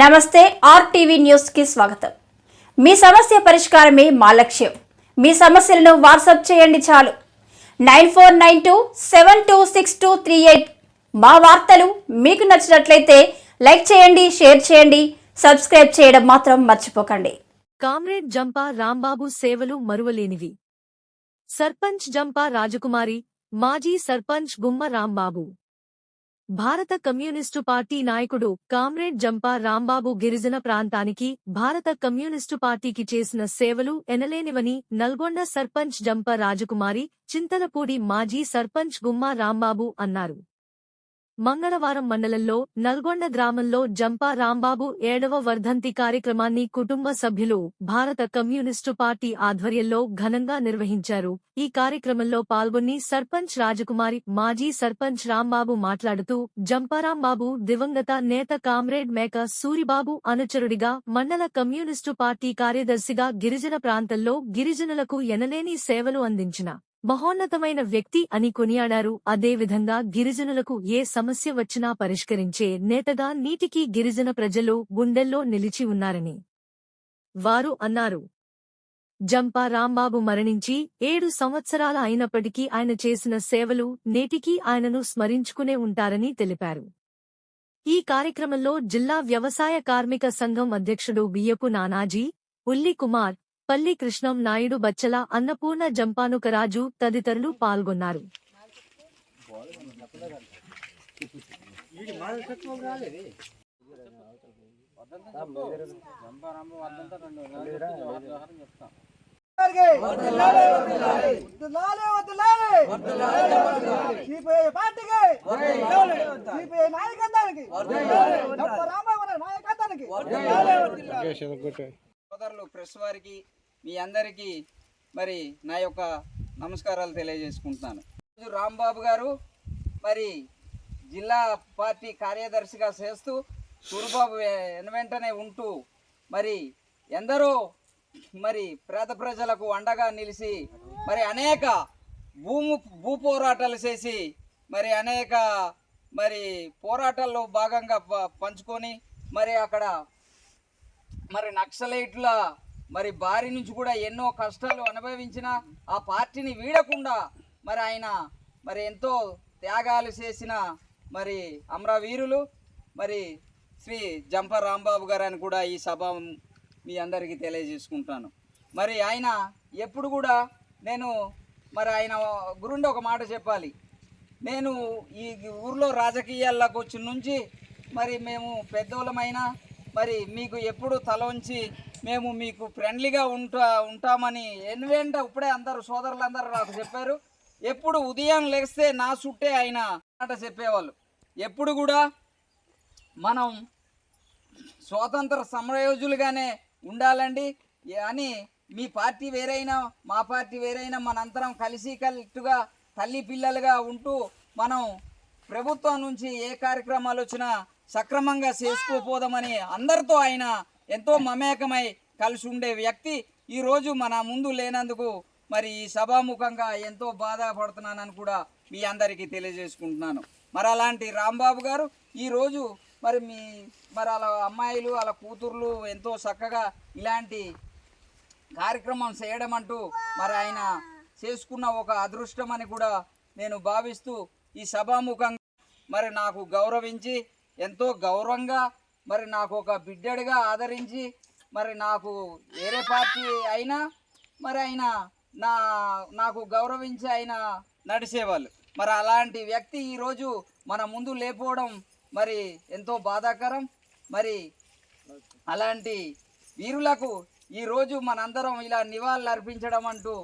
నమస్తే ఆర్టీవీ న్యూస్కి స్వాగతం. మీ సమస్య పరిష్కారమే మా లక్ష్యం. మీ సమస్యలను వాట్సాప్ చేయండి చాలు. Nine four nine two seven two six two three eight మా వార్తలు మీకు నచ్చినట్లయితే లైక్ చేయండి షేర్ చేయండి సబ్స్క్రైబ్ చేయడం మాత్రం మర్చిపోకండి. కామ్రేడ్ జంపా రాంబాబు సేవలు మరువలేనివి. సర్పంచ్ జంపా రాజకుమారి మాజీ సర్పంచ్ గుమ్మ రాంబాబు. భారత కమ్యూనిస్టు పార్టీ నాయకుడు కామ్రేడ్ జంపా రాంబాబు గిరిజన ప్రాంతానికి భారత కమ్యూనిస్టు పార్టీకి చేసిన సేవలు ఎనలేనివని నల్గొండ సర్పంచ్ జంప రాజకుమారి చింతలపూడి మాజీ సర్పంచ్ గుమ్మా రాంబాబు అన్నారు. మంగళవారం మండలంలో నల్గొండ గ్రామంలో జంపా రాంబాబు ఏడవ వర్ధంతి కార్యక్రమాన్ని కుటుంబ సభ్యులు భారత కమ్యూనిస్టు పార్టీ ఆధ్వర్యంలో ఘనంగా నిర్వహించారు. ఈ కార్యక్రమంలో పాల్గొని సర్పంచ్ రాజకుమారి మాజీ సర్పంచ్ రాంబాబు మాట్లాడుతూ జంపారాంబాబు దివంగత నేత కామ్రేడ్ మేక సూరిబాబు అనుచరుడిగా మండల కమ్యూనిస్టు పార్టీ కార్యదర్శిగా గిరిజన ప్రాంతంలో గిరిజనులకు ఎనలేని సేవలు అందించిన మహోన్నతమైన వ్యక్తి అని కొనియాడారు. అదేవిధంగా గిరిజనులకు ఏ సమస్య వచ్చినా పరిష్కరించే నేతగా నీటికి గిరిజన ప్రజలు గుండెల్లో నిలిచి ఉన్నారని వారు అన్నారు. జంపా రాంబాబు మరణించి ఏడు సంవత్సరాల అయినప్పటికీ ఆయన చేసిన సేవలు నేటికీ ఆయనను స్మరించుకునే ఉంటారని తెలిపారు. ఈ కార్యక్రమంలో జిల్లా వ్యవసాయ కార్మిక సంఘం అధ్యక్షుడు బియ్యపు నానాజీ ఉల్లి కుమార్ పల్లి కృష్ణం నాయుడు బచ్చల అన్నపూర్ణ జంపానుకరాజు తదితరులు పాల్గొన్నారు. నాయకత్వానికి. ప్రెస్ వారికి మీ అందరికీ మరి నా యొక్క నమస్కారాలు తెలియజేసుకుంటున్నాను. ఈరోజు రాంబాబు గారు మరి జిల్లా పార్టీ కార్యదర్శిగా చేస్తూ సూరిబాబు వెంటనే ఉంటూ మరి ఎందరో మరి పేద ప్రజలకు అండగా నిలిచి మరి అనేక భూము భూ పోరాటాలు చేసి మరి అనేక మరి పోరాటాల్లో భాగంగా ప- పంచుకొని మరి అక్కడ మరి నక్సలైట్ల మరి భార్య నుంచి కూడా ఎన్నో కష్టాలు అనుభవించిన ఆ పార్టీని వీడకుండా మరి ఆయన మరి ఎంతో త్యాగాలు చేసిన మరి అమరవీరులు మరి శ్రీ జంప రాంబాబు గారు అని కూడా ఈ సభ మీ అందరికీ తెలియజేసుకుంటాను. మరి ఆయన ఎప్పుడు కూడా నేను మరి ఆయన గురుండి ఒక మాట చెప్పాలి. నేను ఈ ఊర్లో రాజకీయాల్లోకి వచ్చిన నుంచి మరి మేము పెద్దోళ్ళమైనా మరి మీకు ఎప్పుడు తల ఉంచి మేము మీకు ఫ్రెండ్లీగా ఉంటా ఉంటామని ఎన్వెంట ఇప్పుడే అందరు సోదరులందరూ నాకు చెప్పారు. ఎప్పుడు ఉదయం లేస్తే నా చుట్టే ఆయన మాట చెప్పేవాళ్ళు. ఎప్పుడు కూడా మనం స్వాతంత్ర సమరయోజులుగానే ఉండాలండి. అని మీ పార్టీ వేరైనా మా పార్టీ వేరైనా మనందరం కలిసి కలిట్టుగా తల్లి పిల్లలుగా ఉంటూ మనం ప్రభుత్వం నుంచి ఏ కార్యక్రమాలు వచ్చినా సక్రమంగా చేసుకోపోదామని అందరితో ఆయన ఎంతో మమేకమై కలిసి ఉండే వ్యక్తి ఈరోజు మన ముందు లేనందుకు మరి ఈ సభాముఖంగా ఎంతో బాధపడుతున్నానని కూడా మీ అందరికీ తెలియజేసుకుంటున్నాను. మరి అలాంటి రాంబాబు గారు ఈరోజు మరి మీ మరి వాళ్ళ అమ్మాయిలు వాళ్ళ కూతుర్లు ఎంతో చక్కగా ఇలాంటి కార్యక్రమం చేయడం అంటూ మరి ఆయన చేసుకున్న ఒక అదృష్టం అని కూడా నేను భావిస్తూ ఈ సభాముఖంగా మరి నాకు గౌరవించి ఎంతో గౌరవంగా మరి నాకు ఒక బిడ్డడిగా ఆదరించి మరి నాకు వేరే పార్టీ అయినా మరి ఆయన నా నాకు గౌరవించి ఆయన నడిచేవాళ్ళు. మరి అలాంటి వ్యక్తి ఈరోజు మన ముందు లేకపోవడం మరి ఎంతో బాధాకరం. మరి అలాంటి వీరులకు ఈరోజు మనందరం ఇలా నివాళులు అర్పించడం అంటూ